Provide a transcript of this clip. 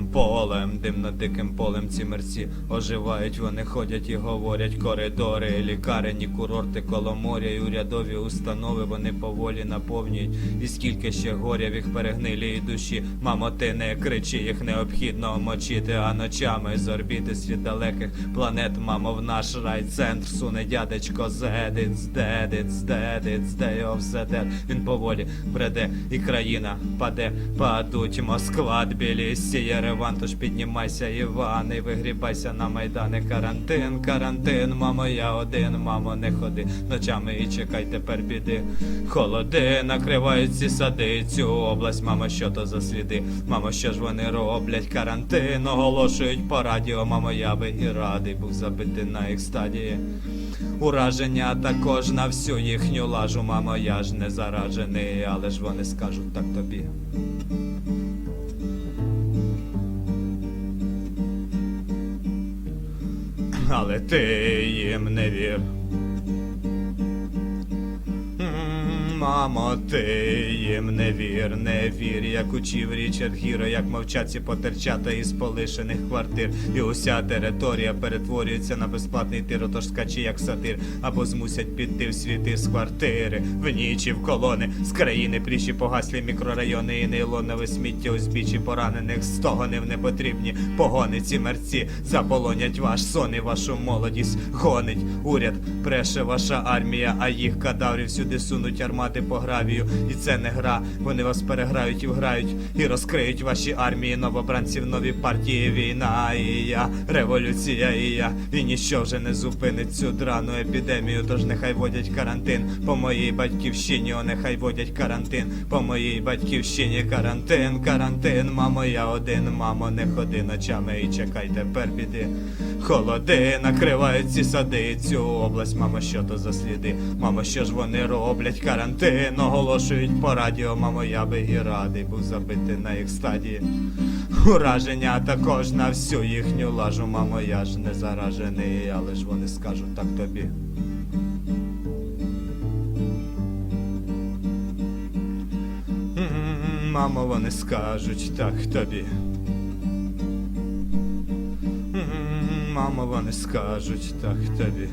tempo полем, дим над диким полем ці мерці оживають, вони ходять і говорять коридори, лікарені, курорти коло моря, і урядові установи вони поволі наповнюють. І скільки ще горя в їх перегнилій душі. Мамо, ти не кричи, їх необхідно мочити, а ночами з орбіти світ далеких планет, мамо, в наш райцентр суне дядечко Зедиц, дедиц, дедиц, де його все дед. Він поволі бреде, і країна паде, падуть Москва, Тбілісі, Єреван, тож піднімайся, Іван, і вигрібайся на майдани. Карантин, карантин, мамо, я один, мамо, не ходи ночами і чекай тепер біди. Холоди накривають ці сади, цю область, мамо, що то за сліди? Мамо, що ж вони роблять? Карантин оголошують по радіо, мамо, я би і радий був забити на їх стадії. Ураження також на всю їхню лажу, мамо, я ж не заражений, але ж вони скажуть так тобі. Але ти їм не вір. Мамо, ти їм не вір, не вір, як учив Річард Гіро, як мовчать ці потерчата із полишених квартир. І уся територія перетворюється на безплатний тир, отож скачі, як сатир, або змусять піти в світи з квартири, в ніч і в колони, з країни пріші погаслі мікрорайони і нейлонове сміття узбічі поранених стогонів не потрібні. Погони ці мерці заполонять ваш сон і вашу молодість. Гонить уряд, преше ваша армія, а їх кадаврів сюди сунуть армати по гравію. І це не гра. Вони вас переграють і вграють і розкриють ваші армії новобранців, нові партії. Війна і я, революція і я. І ніщо вже не зупинить цю драну епідемію. Тож нехай водять карантин по моїй батьківщині. О, нехай водять карантин по моїй батьківщині. Карантин, карантин, мамо, я один, мамо, не ходи ночами і чекай тепер біди. Холоди накривають ці сади, цю область, мамо, що то за сліди? Мамо, що ж вони роблять? Карантин оголошують по радіо, мамо, я би і радий був забити на їх стадії. Ураження також на всю їхню лажу, мамо, я ж не заражений, але ж вони скажуть так тобі. Мамо, вони скажуть так тобі. Мамо, вони скажуть так тобі.